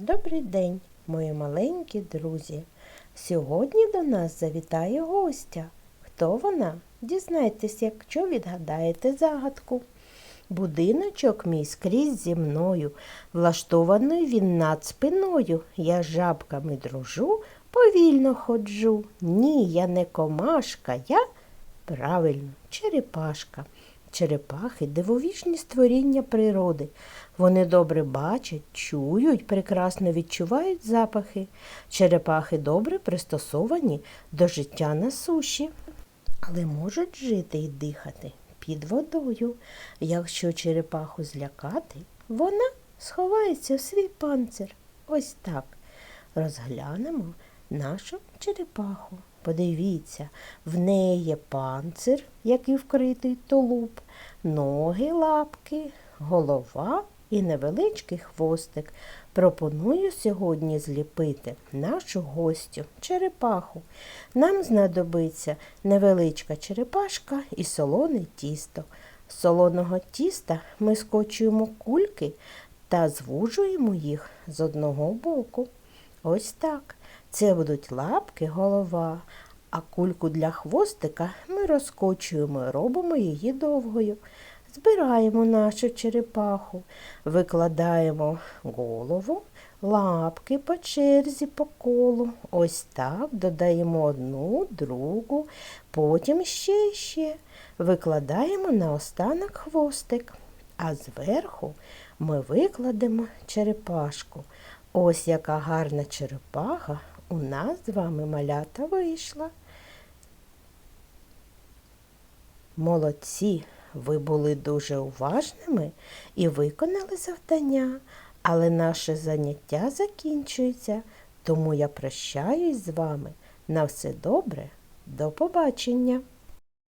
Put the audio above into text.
Добрий день, мої маленькі друзі. Сьогодні до нас завітає гостя. Хто вона? Дізнайтесь, якщо відгадаєте загадку. Будиночок мій скрізь зі мною, влаштований він над спиною. Я жабками дружу, повільно ходжу. Ні, я не комашка, я правильно, черепашка. Черепахи дивовижні створіння природи. Вони добре бачать, чують, прекрасно відчувають запахи. Черепахи добре пристосовані до життя на суші, але можуть жити і дихати під водою. Якщо черепаху злякати, вона сховається в свій панцир. Ось так. Розглянемо нашу черепаху. Подивіться, в неї є панцир, який вкритий тулуб, ноги, лапки, голова і невеличкий хвостик. Пропоную сьогодні зліпити нашу гостю черепаху. Нам знадобиться невеличка черепашка і солоне тісто. З солоного тіста ми скочуємо кульки та звужуємо їх з одного боку. Ось так. Це будуть лапки, голова, а кульку для хвостика ми розкочуємо робимо її довгою. Збираємо нашу черепаху, викладаємо голову, лапки по черзі по колу. Ось так додаємо одну, другу, потім ще ще. Викладаємо наостанок хвостик, а зверху ми викладемо черепашку. Ось яка гарна черепаха у нас з вами малята вийшла. Молодці, ви були дуже уважними і виконали завдання, але наше заняття закінчується, тому я прощаюсь з вами. На все добре, до побачення!